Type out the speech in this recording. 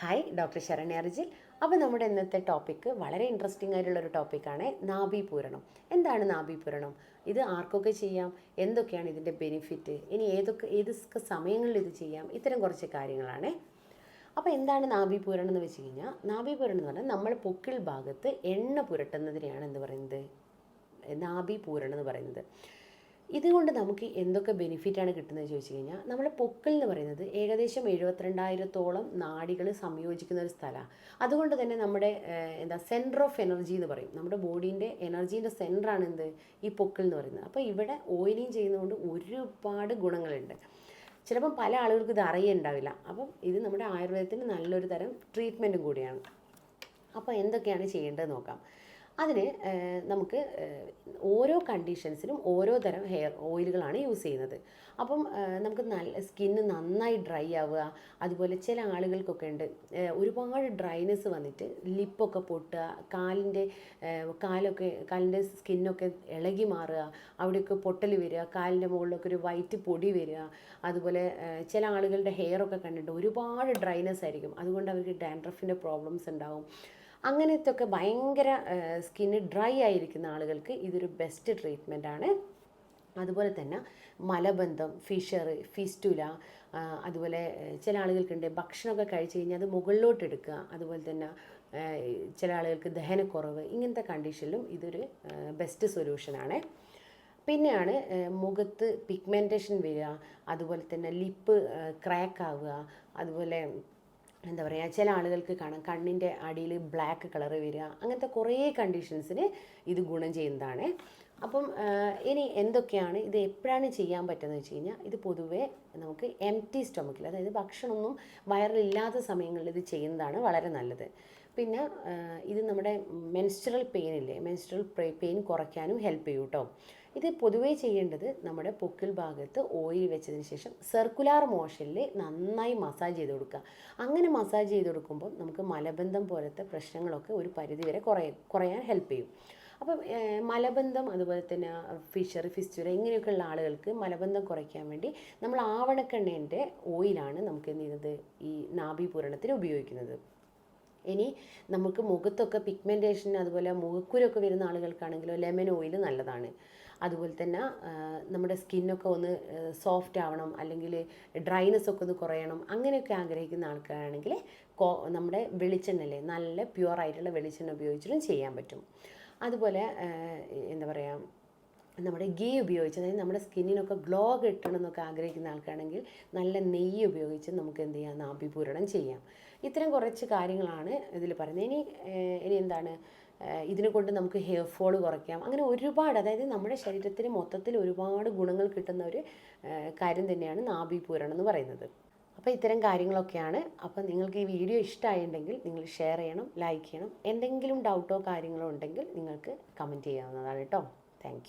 Hi doctor Saranya Rijil അപ്പോൾ നമ്മുടെ ഇന്നത്തെ ടോപ്പിക്ക് വളരെ ഇൻട്രസ്റ്റിംഗ് ആയിട്ടുള്ള ഒരു ടോപ്പിക്കാണ് നാഭീപൂരണം എന്താണ് നാഭീപൂരണം ഇത് ആർക്കൊക്കെ ചെയ്യാം? എന്തൊക്കെയാണ് ഇതിന്റെ ബെനിഫിറ്റ് ഇനി ഏതൊക്കെ ഏത് സമയങ്ങളിൽ ഇത് ചെയ്യാം? ഇത്തരം കുറച്ച് കാര്യങ്ങളാണ്. അപ്പോൾ എന്താണ് നാഭീപൂരണം എന്ന് വെച്ച് കഴിഞ്ഞാൽ നാഭീപൂരണം എന്ന് പറഞ്ഞാൽ നമ്മുടെ പൊക്കിൾ ഭാഗത്ത് എണ്ണ പുരട്ടുന്നതിനെയാണ് എന്ത് പറയുന്നത്? നാഭീപൂരണം എന്ന് പറയുന്നത്. ഇതുകൊണ്ട് നമുക്ക് എന്തൊക്കെ ബെനിഫിറ്റാണ് കിട്ടുന്നത് ചോദിച്ചു കഴിഞ്ഞാൽ നമ്മുടെ പൊക്കിൾ എന്ന് പറയുന്നത് ഏകദേശം എഴുപത്തിരണ്ടായിരത്തോളം നാടികൾ സംയോജിക്കുന്ന ഒരു സ്ഥലമാണ്. അതുകൊണ്ട് തന്നെ നമ്മുടെ എന്താ സെന്റർ ഓഫ് എനർജി എന്ന് പറയും. നമ്മുടെ ബോഡീന്റെ എനർജീന്റെ സെന്ററാണ് എന്ത്? ഈ പൊക്കിൾ എന്ന് പറയുന്നത്. അപ്പോൾ ഇവിടെ ഓയിലിങ് ചെയ്യുന്നതുകൊണ്ട് ഒരുപാട് ഗുണങ്ങളുണ്ട്. ചിലപ്പം പല ആളുകൾക്ക് ഇത് അറിയുണ്ടാവില്ല. അപ്പം ഇത് നമ്മുടെ ആയുർവേദത്തിന് നല്ലൊരു തരം ട്രീറ്റ്മെന്റും കൂടിയാണ്. അപ്പോൾ എന്തൊക്കെയാണ് ചെയ്യേണ്ടത് നോക്കാം. അതിന് നമുക്ക് ഓരോ കണ്ടീഷൻസിനും ഓരോ തരം ഹെയർ ഓയിലുകളാണ് യൂസ് ചെയ്യുന്നത്. അപ്പം നമുക്ക് നല്ല സ്കിന്ന് നന്നായി ഡ്രൈ ആവുക അതുപോലെ ചില ആളുകൾക്കൊക്കെ ഉണ്ട് ഒരുപാട് ഡ്രൈനെസ് വന്നിട്ട് ലിപ്പൊക്കെ പൊട്ടുക കാലിന്റെ കാലൊക്കെ കാലിന്റെ സ്കിന്നൊക്കെ ഇളകി മാറുക അവിടെയൊക്കെ പൊട്ടൽ വരിക കാലിന്റെ മുകളിലൊക്കെ ഒരു വൈറ്റ് പൊടി വരിക അതുപോലെ ചില ആളുകളുടെ ഹെയറൊക്കെ കണ്ടിട്ട് ഒരുപാട് ഡ്രൈനെസ് ആയിരിക്കും. അതുകൊണ്ട് അവർക്ക് ഡാൻഡ്രഫിന്റെ പ്രോബ്ലംസ് ഉണ്ടാവും. അങ്ങനത്തെ ഒക്കെ ഭയങ്കര സ്കിന്ന് ഡ്രൈ ആയിരിക്കുന്ന ആളുകൾക്ക് ഇതൊരു ബെസ്റ്റ് ട്രീറ്റ്മെന്റ് ആണ് അതുപോലെ തന്നെ മലബന്ധം ഫിഷർ ഫിസ്റ്റുല അതുപോലെ ചില ആളുകൾക്കുണ്ട് ഭക്ഷണമൊക്കെ കഴിച്ച് കഴിഞ്ഞാൽ അത് മുകളിലോട്ട് എടുക്കുക. അതുപോലെ തന്നെ ചില ആളുകൾക്ക് ദഹനക്കുറവ് ഇങ്ങനത്തെ കണ്ടീഷനിലും ഇതൊരു ബെസ്റ്റ് സൊല്യൂഷനാണ്. പിന്നെയാണ് മുഖത്ത് പിഗ്മെന്റേഷൻ വരിക. അതുപോലെ തന്നെ ലിപ്പ് ക്രാക്ക് ആവുക. അതുപോലെ എന്താ പറയുക ചില ആളുകൾക്ക് കാണാം കണ്ണിന്റെ അടിയിൽ ബ്ലാക്ക് കളർ വരിക അങ്ങനത്തെ കുറേ കണ്ടീഷൻസിന് ഇത് ഗുണം ചെയ്യുന്നതാണ്. അപ്പം ഇനി എന്തൊക്കെയാണ് ഇത് എപ്പോഴാണ് ചെയ്യാൻ പറ്റുന്നത് വെച്ച് കഴിഞ്ഞാൽ ഇത് പൊതുവേ നമുക്ക് എം ടി സ്റ്റൊമക്കിൽ അതായത് ഭക്ഷണമൊന്നും വയറിലില്ലാത്ത സമയങ്ങളിൽ ഇത് ചെയ്യുന്നതാണ് വളരെ നല്ലത്. പിന്നെ ഇത് നമ്മുടെ മെൻസ്ട്രൽ പെയിൻ ഇല്ലേ മെൻസ്ട്രൽ പെയിൻ കുറയ്ക്കാനും ഹെൽപ്പ് ചെയ്യും കേട്ടോ ഇത് പൊതുവേ ചെയ്യേണ്ടത് നമ്മുടെ പൊക്കിൾ ഭാഗത്ത് ഓയിൽ വെച്ചതിന് ശേഷം സർക്കുലാർ മോഷനിൽ നന്നായി മസാജ് ചെയ്ത് കൊടുക്കുക. അങ്ങനെ മസാജ് ചെയ്ത് കൊടുക്കുമ്പോൾ നമുക്ക് മലബന്ധം പോലത്തെ പ്രശ്നങ്ങളൊക്കെ ഒരു പരിധിവരെ കുറയ കുറയാൻ ഹെൽപ്പ് ചെയ്യും. അപ്പം മലബന്ധം അതുപോലെ തന്നെ ഫിഷറി ഫിസ്റ്റുര ഇങ്ങനെയൊക്കെയുള്ള ആളുകൾക്ക് മലബന്ധം കുറയ്ക്കാൻ വേണ്ടി നമ്മൾ ആവണക്കെണ്ണേന്റെ ഓയിലാണ് നമുക്ക് എന്ത് ചെയ്യുന്നത്? ഈ നാഭീപൂരണത്തിന് ഉപയോഗിക്കുന്നത്. ഇനി നമുക്ക് മുഖത്തൊക്കെ പിഗ്മെന്റേഷൻ അതുപോലെ മുഖക്കുരൊക്കെ വരുന്ന ആളുകൾക്കാണെങ്കിലോ ലെമൺ ഓയിൽ നല്ലതാണ്. അതുപോലെ തന്നെ നമ്മുടെ സ്കിന്നൊക്കെ ഒന്ന് സോഫ്റ്റ് ആവണം അല്ലെങ്കിൽ ഡ്രൈനെസ് ഒക്കെ ഒന്ന് കുറയണം അങ്ങനെയൊക്കെ ആഗ്രഹിക്കുന്ന ആൾക്കാരാണെങ്കിൽ നമ്മുടെ വെളിച്ചെണ്ണല്ലേ നല്ല പ്യുവർ ആയിട്ടുള്ള വെളിച്ചെണ്ണ ഉപയോഗിച്ചിട്ടും ചെയ്യാൻ പറ്റും. അതുപോലെ എന്താ പറയുക നമ്മുടെ ഗീ ഉപയോഗിച്ച് അതായത് നമ്മുടെ സ്കിന്നിനൊക്കെ ഗ്ലോ കിട്ടണം എന്നൊക്കെ ആഗ്രഹിക്കുന്ന ആൾക്കാണെങ്കിൽ നല്ല നെയ്യ് ഉപയോഗിച്ച് നമുക്ക് എന്ത് ചെയ്യാം നാഭിപൂരണം ചെയ്യാം. ഇത്തരം കുറച്ച് കാര്യങ്ങളാണ് ഇതിൽ പറയുന്നത്. ഇനി ഇനി എന്താണ്? ഇതിനെ കൊണ്ട് നമുക്ക് ഹെയർ ഫോൾ കുറയ്ക്കാം. അങ്ങനെ ഒരുപാട് അതായത് നമ്മുടെ ശരീരത്തിന് മൊത്തത്തിൽ ഒരുപാട് ഗുണങ്ങൾ കിട്ടുന്ന ഒരു കാര്യം തന്നെയാണ് നാഭിപൂരണം എന്ന് പറയുന്നത്. അപ്പോൾ ഇത്തരം കാര്യങ്ങളൊക്കെയാണ്. അപ്പോൾ നിങ്ങൾക്ക് ഈ വീഡിയോ ഇഷ്ടമായിട്ടുണ്ടെങ്കിൽ നിങ്ങൾ ഷെയർ ചെയ്യണം ലൈക്ക് ചെയ്യണം. എന്തെങ്കിലും ഡൗട്ടോ കാര്യങ്ങളോ ഉണ്ടെങ്കിൽ നിങ്ങൾക്ക് കമന്റ് ചെയ്യാവുന്നതാണ് കേട്ടോ. താങ്ക്